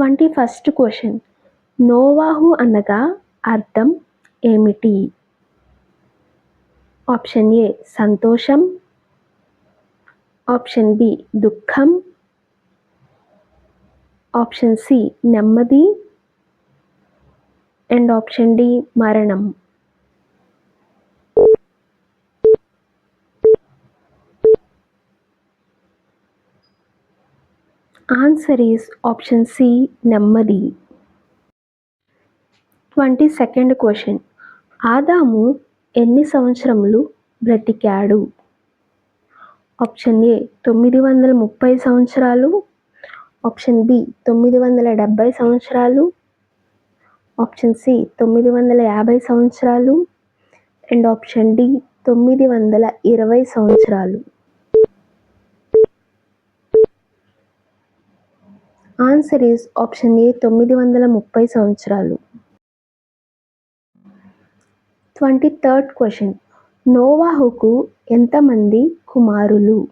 Twenty first question. నోవాహు అనగా అర్థం ఏమిటి? ఆప్షన్ ఏ సంతోషం. ఆప్షన్ బి దుఃఖం. ఆప్షన్ సి నెమ్మది. అండ్ ఆప్షన్ డి మరణం. ఆన్సర్ ఈస్ ఆప్షన్ సి నెమ్మది. Twenty second question. ఆదాము ఎన్ని సంవత్సరములు బ్రతికాడు? ఆప్షన్ ఏ తొమ్మిది వందల ముప్పై సంవత్సరాలు. ఆప్షన్ బి తొమ్మిది వందల డెబ్భై సంవత్సరాలు. ఆప్షన్ సి తొమ్మిది వందల యాభై సంవత్సరాలు. అండ్ ఆప్షన్ డి తొమ్మిది వందల ఇరవై సంవత్సరాలు. ఆన్సర్ ఈస్ ఆప్షన్ ఏ తొమ్మిది వందల ముప్పై సంవత్సరాలు. ట్వంటీ థర్డ్ క్వశ్చన్ నోవాహుకు ఎంతమంది కుమారులు?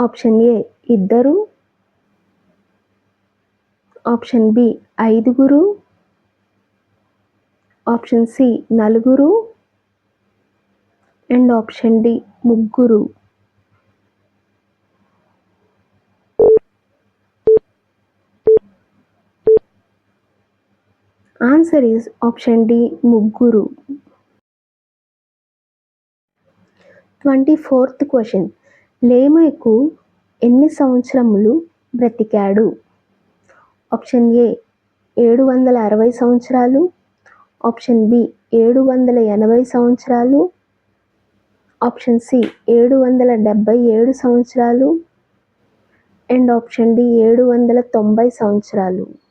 ఆప్షన్ ఏ ఇద్దరు. ఆప్షన్ బి ఐదుగురు. ఆప్షన్ సి నలుగురు. అండ్ ఆప్షన్ డి ముగ్గురు. ఆన్సర్ ఈస్ ఆప్షన్ డి ముగ్గురు. ట్వంటీ ఫోర్త్ క్వశ్చన్ లేమకు ఎన్ని సంవత్సరములు బ్రతికాడు? ఆప్షన్ ఏ ఏడు వందల అరవై సంవత్సరాలు. ఆప్షన్ బి ఏడు వందల ఎనభై సంవత్సరాలు. ఆప్షన్ సి ఏడు వందల డెబ్భై ఏడు సంవత్సరాలు. అండ్ ఆప్షన్ డి ఏడు వందల తొంభై సంవత్సరాలు.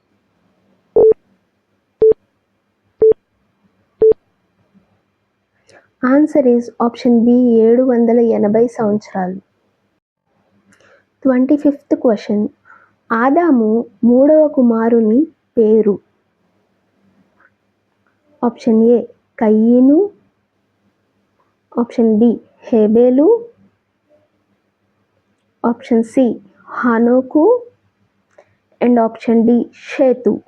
ఆన్సర్ ఈజ్ ఆప్షన్ బి ఏడు వందల ఎనభై సంవత్సరాలు. Twenty fifth question. ఆదాము మూడవ కుమారుని పేరు. ఆప్షన్ ఏ కయ్యను ఆప్షన్ బి హేబేలు. ఆప్షన్ సి హానోకు. And option D Seth.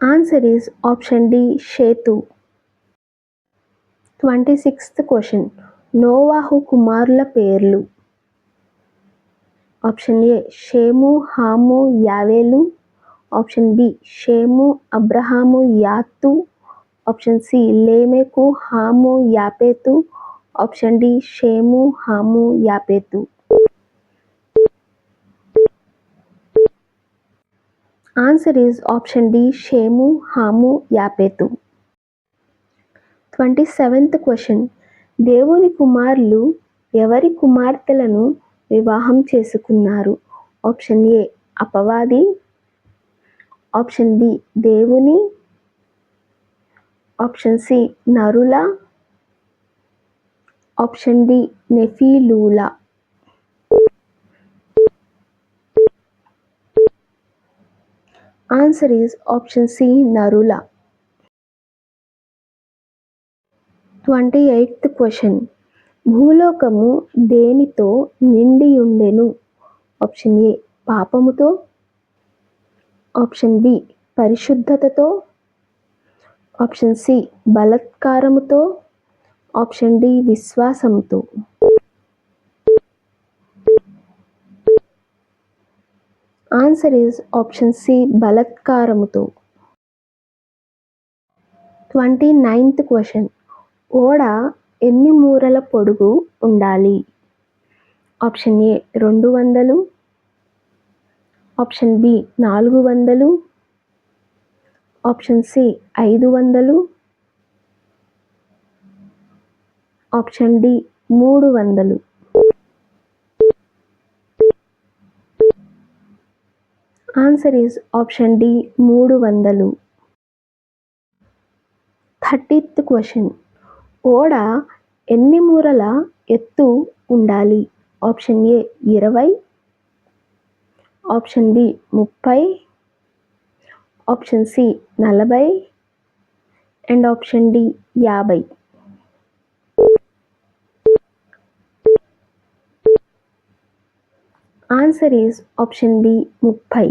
Answer is option D Seth twenty sixth question నోవాహు కుమారుల పేర్లు ఆప్షన్ ఏ షేము హాము యావేలు ఆప్షన్ బి షేము అబ్రహాము యాత్తు option C లేమెకు Ham యాపేతు option D Shem Ham యాపేతు answer is option D Shem Ham యాపేతు twenty seventh question దేవుని కుమారులు ఎవరి కుమార్తెలను వివాహం చేసుకున్నారు? ఆప్షన్ ఏ అపవాది. ఆప్షన్ బి దేవుని. ఆప్షన్ సి నరుల. ఆప్షన్ డి నెఫీలూలా. ఆన్సర్ ఈజ్ ఆప్షన్ సి నరుల ట్వంటీ ఎయిత్ క్వశ్చన్ భూలోకము దేనితో నిండి ఉండెను ఆప్షన్ ఏ పాపముతో. ఆప్షన్ బి పరిశుద్ధతతో. ఆప్షన్ సి బలత్కారముతో. ఆప్షన్ డి విశ్వాసంతో ఆన్సర్ ఈజ్ ఆప్షన్ సి బలత్కారముతో ట్వంటీ నైన్త్ క్వశ్చన్ ఓడ ఎన్ని మూరల పొడుగు ఉండాలి? ఆప్షన్ ఏ రెండు వందలు. ఆప్షన్ బి నాలుగు వందలు. ఆప్షన్ సి ఐదు వందలు. ఆప్షన్ డి మూడు వందలు. ఆన్సర్ ఈజ్ ఆప్షన్ డి మూడు వందలు. థర్టీత్ క్వశ్చన్ ఓడ ఎన్ని మూరల ఎత్తు ఉండాలి? ఆప్షన్ ఏ ఇరవై. ఆప్షన్ బి ముప్పై. ఆప్షన్ సి నలభై. అండ్ ఆప్షన్ డి యాభై. ఆన్సర్ ఈజ్ ఆప్షన్ బి ముప్పై.